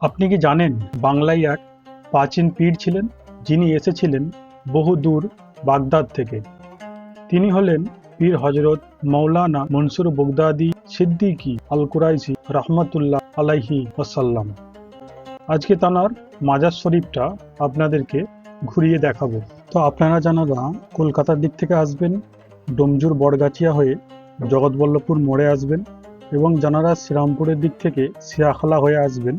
আপনি কি জানেন বাংলায় এক প্রাচীন পীর ছিলেন যিনি এসেছিলেন বহু দূর বাগদাদ থেকে। তিনি হলেন পীর হজরত মৌলানা মনসুর বগদাদি সিদ্দিকী আল কুরাইশি রহমতুল্লাহ আলাইহি ওয়াসাল্লাম। আজকে তানার মাজার শরীফটা আপনাদেরকে ঘুরিয়ে দেখাবো। তো আপনারা জানারা কলকাতার দিক থেকে আসবেন, ডোমজুর বড়গাছিয়া হয়ে জগৎবল্লভপুর মোড়ে আসবেন এবং জানারা শ্রীরামপুরের দিক থেকে সিয়াখালা হয়ে আসবেন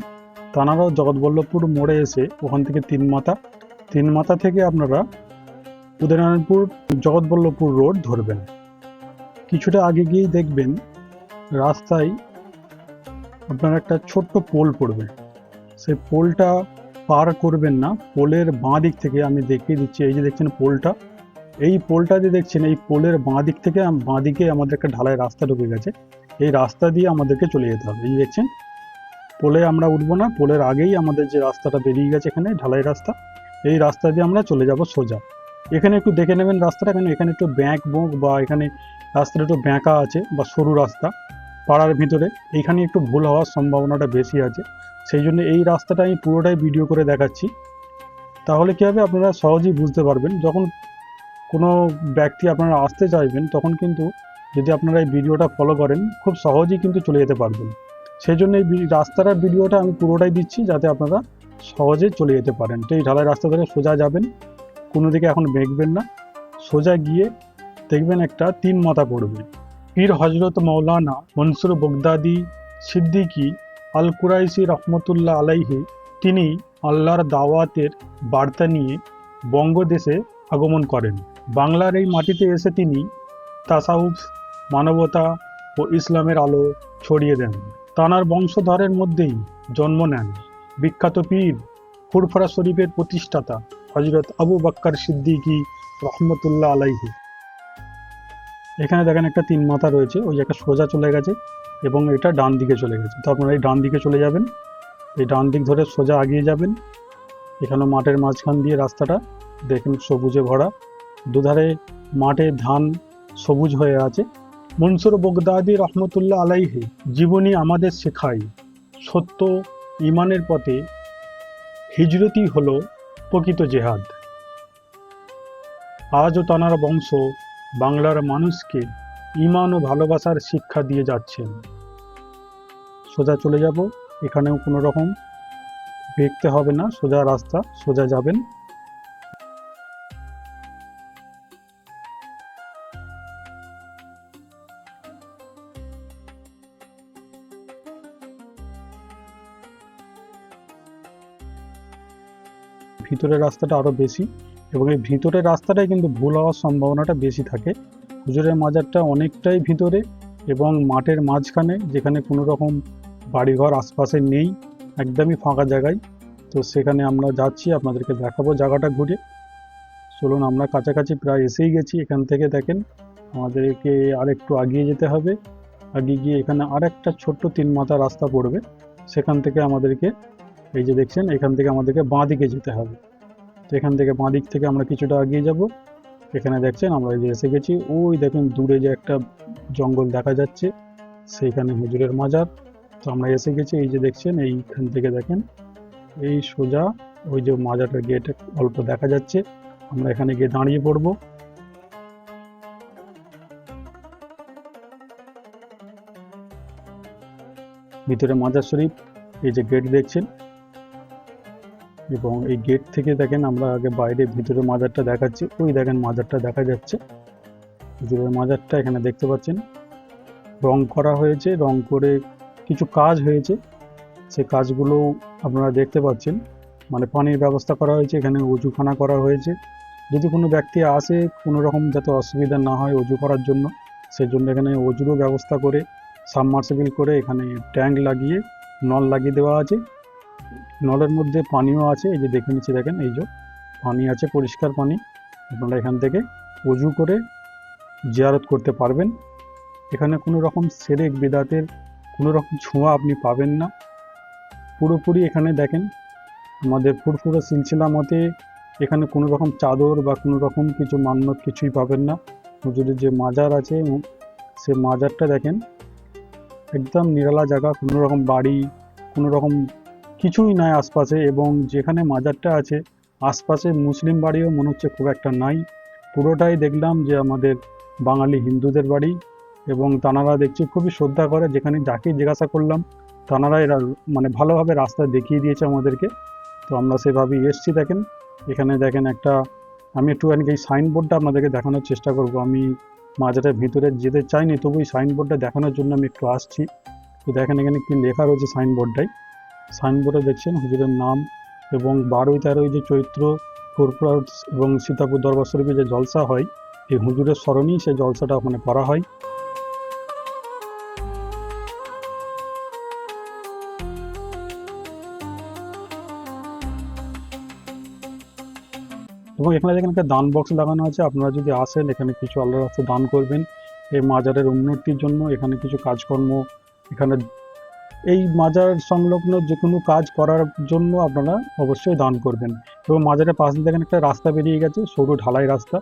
তানারাও জগৎবল্লভপুর মোড়ে এসে ওখান থেকে তিন মাথা তিন মাথা থেকে আপনারা উদয়নারায়ণপুর, জগৎবল্লভপুর রোড ধরবেন। কিছুটা আগে গিয়েই দেখবেন রাস্তায় আপনার একটা ছোট্ট পোল পড়বে। সেই পোলটা পার করবেন না, পোলের বাঁ দিক থেকে আমি দেখিয়ে দিচ্ছি, এই যে দেখছেন পোলটা, এই পোলটা যে দেখছেন, এই পোলের বাঁ দিক থেকে, বাঁ দিকে আমাদের একটা ঢালাই রাস্তা ঢুকে গেছে, এই রাস্তা দিয়ে আমাদেরকে চলে যেতে হবে। এই দেখছেন পোলে আমরা উঠবো না, পোলের আগেই আমাদের যে রাস্তাটা বেরিয়ে গেছে এখানে, ঢালাই রাস্তা, এই রাস্তা দিয়ে আমরা চলে যাব সোজা। এখানে একটু দেখে নেবেন রাস্তাটা, কেন এখানে একটু ব্যাঁক বোঁক বা এখানে রাস্তাটা একটু ব্যাঁকা আছে, বা সরু রাস্তা, পাড়ার ভিতরে। এইখানে একটু ভুল হওয়ার সম্ভাবনাটা বেশি আছে। সেই জন্য এই রাস্তাটা আমি পুরোটাই ভিডিও করে দেখাচ্ছি। তাহলে কী হবে, আপনারা সহজেই বুঝতে পারবেন। যখন কোনো ব্যক্তি আপনারা আসতে চাইবেন, তখন কিন্তু যদি আপনারা এই ভিডিওটা ফলো করেন, খুব সহজেই কিন্তু চলে যেতে পারবেন। সেই জন্য এই রাস্তাটার ভিডিওটা আমি পুরোটাই দিচ্ছি যাতে আপনারা সহজে চলে যেতে পারেন। তো এই ঢালাই রাস্তা ধরে সোজা যাবেন, কোনো দিকে এখন বেঁকবেন না, সোজা গিয়ে দেখবেন একটা তিন মাথা পড়বে। পীর হজরত মৌলানা মনসুর বগদাদি সিদ্দিকি আল কুরাইশি রহমতুল্লাহ আলাইহি, তিনি আল্লাহর দাওয়াতের বার্তা নিয়ে বঙ্গদেশে আগমন করেন। বাংলার এই মাটিতে এসে তিনি তাসাউফ, মানবতা ও ইসলামের আলো ছড়িয়ে দেন। তানার বংশধরের মধ্যেই জন্ম নেন। বিখ্যাত পীর ফুরফরা শরীফের প্রতিষ্ঠাতা হজরত আবু বাক্কার সিদ্দিকী রহমতুল্লাহ আলাইহি। এখানে দেখেন একটা তিন মাথা রয়েছে, ওই একটা সোজা চলে গেছে এবং এটা ডান দিকে চলে গেছে। তো আপনারা এই ডান দিকে চলে যাবেন, এই ডান দিক ধরে সোজা আগিয়ে যাবেন। এখানে মাঠের মাঝখান দিয়ে রাস্তাটা দেখেন সবুজে ভরা। দুধারে মাঠে ধান সবুজ হয়ে আছে। মনসুর বগদাদি রহমতুল্লাহ আলাইহি জীবনী আমাদের শেখায়, সত্য ইমানের পথে হিজরতই হলো প্রকৃত জেহাদ। আজও তানার বংশ বাংলার মানুষকে ইমান ও ভালোবাসার শিক্ষা দিয়ে যাচ্ছেন। সোজা চলে যাব, এখানেও কোনো রকম, দেখতে হবে না, সোজা রাস্তা, সোজা যাবেন। ভিতরের রাস্তাটা আরও বেশি এবং এই ভিতরের রাস্তাটাই কিন্তু ভুল হওয়ার সম্ভাবনাটা বেশি থাকে। হুজুরের মাজারটা অনেকটাই ভিতরে এবং মাঠের মাঝখানে যেখানে কোনো রকম বাড়িঘর আশপাশে নেই, একদমই ফাঁকা জায়গায়। তো সেখানে আমরা যাচ্ছি, আপনাদেরকে দেখাবো জায়গাটা ঘুরে। চলুন, আমরা কাছাকাছি প্রায় এসেই গেছি। এখান থেকে দেখেন, আমাদেরকে আর একটু আগিয়ে যেতে হবে। আগিয়ে গিয়ে এখানে আর একটা ছোট্ট তিন মাথা রাস্তা পড়বে। সেখান থেকে আমাদেরকে এই যে দেখছেন, এখান থেকে আমাদেরকে বাঁ দিকে যেতে হবে। তো এখান থেকে বাঁ দিক থেকে আমরা কিছুটা এগিয়ে যাব। এখানে দেখছেন, আমরা এই যে এসে গেছি। ওই দেখেন, দূরে যে একটা জঙ্গল দেখা যাচ্ছে, সেইখানে হুজুরের মাজার। তো আমরা এসে গেছি, এই যে দেখছেন, এইখান থেকে দেখেন, এই সোজা ওই যে মাজারটার গেট অল্প দেখা যাচ্ছে। আমরা এখানে গিয়ে দাঁড়িয়ে পড়ব। ভিতরে মাজার শরীফ, এই যে গেট দেখছেন এবং এই গেট থেকে দেখেন আমরা আগে বাইরে ভিতরে মাজারটা দেখাচ্ছি। ওই দেখেন মাজারটা দেখা যাচ্ছে। হুজুরের মাজারটা এখানে দেখতে পাচ্ছেন। রং করা হয়েছে, রং করে কিছু কাজ হয়েছে। সে কাজগুলো আপনারা দেখতে পাচ্ছেন। মানে পানির ব্যবস্থা করা হয়েছে, এখানে অজুখানা করা হয়েছে। যদি কোনো ব্যক্তি আসে, কোনো রকম যাতে অসুবিধা না হয় অজু করার জন্য সেই জন্য এখানে অজুরও ব্যবস্থা করে, সাবমার্সিবল করে এখানে ট্যাঙ্ক লাগিয়ে, নল লাগিয়ে দেওয়া আছে। নলের মধ্যে পানিও আছে, এই যে দেখে নিচ্ছি, দেখেন, এই যে পানি আছে, পরিষ্কার পানি। আপনারা এখান থেকে উজু করে জিয়ারত করতে পারবেন। এখানে কোনো রকম সেরেক বেদাতের কোনো রকম ছোঁয়া আপনি পাবেন না। পুরোপুরি এখানে দেখেন, আমাদের ফুরফুরে সিলসিলা মতে এখানে কোনো রকম চাদর বা কোনো রকম কিছু মান্যত কিছুই পাবেন না। হুজুরের যে মাজার আছে সে মাজারটা দেখেন, একদম নিরালা জায়গা, কোনো রকম বাড়ি, কোনো রকম কিছুই নাই আশপাশে এবং যেখানে মাজারটা আছে, আশপাশে মুসলিম বাড়িও মনে হচ্ছে খুব একটা নাই। পুরোটাই দেখলাম যে আমাদের বাঙালি হিন্দুদের বাড়ি এবং তানারা দেখছি খুবই শ্রদ্ধা করে, যেখানে যাকে জিজ্ঞাসা করলাম, তানারা এরা মানে ভালোভাবে রাস্তা দেখিয়ে দিয়েছে আমাদেরকে। তো আমরা সেভাবেই এসছি, দেখেন। এখানে দেখেন একটা, আমি একটুখানি এই সাইনবোর্ডটা আপনাদেরকে দেখানোর চেষ্টা করব। আমি মাজারের ভিতরে যেতে চাইনি তবু এই সাইনবোর্ডটা দেখানোর জন্য আমি একটু আসছি। তো দেখেন এখানে কি লেখা রয়েছে সাইনবোর্ডটাই সাইনবোর্ডে দেখছেন হুজুরের নাম এবং বারোই তেরোই যে চৈত্র ফুরফুরা এবং সীতাপুর দরবার শরীফে যে জলসা হয়, এই হুজুরের স্মরণেই সেই জলসাটা ওখানে করা হয়। এবং এখানে একটা দান বক্স লাগানো আছে, আপনারা যদি আসেন এখানে কিছু আল্লাহর রাস্তায় দান করবেন। এই মাজারের উন্নতির জন্য এখানে কিছু কাজকর্ম, এখানে এই মাজার সংলগ্ন যে কোনো কাজ করার জন্য আপনারা অবশ্যই দান করবেন। এবং মাজারের পাশে দেখেন একটা রাস্তা বেরিয়ে গেছে, সরু ঢালাই রাস্তা।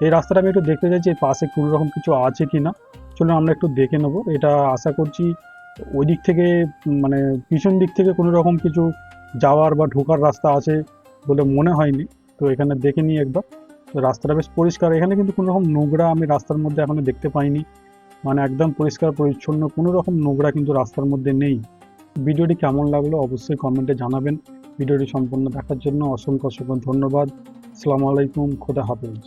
এই রাস্তাটা আমি একটু দেখতে চাইছি এর পাশে কোনো রকম কিছু আছে কি না চলুন আমরা একটু দেখে নেব। এটা আশা করছি ওই দিক থেকে মানে পিছন দিক থেকে কোনো রকম কিছু যাওয়ার বা ঢোকার রাস্তা আছে বলে মনে হয়নি। তো এখানে দেখে নিই একবার। রাস্তাটা বেশ পরিষ্কার। এখানে কিন্তু কোনো রকম নোংরা আমি রাস্তার মধ্যে এখনও দেখতে পাইনি। মানে একদম পরিষ্কার পরিচ্ছন্ন, কোনো রকম নোংরা কিন্তু রাস্তার মধ্যে নেই। ভিডিওটি কেমন লাগল অবশ্যই কমেন্টে জানাবেন। ভিডিওটি সম্পূর্ণ দেখার জন্য অসংখ্য অসংখ্য ধন্যবাদ। আসসালামু আলাইকুম, খোদা হাফেজ।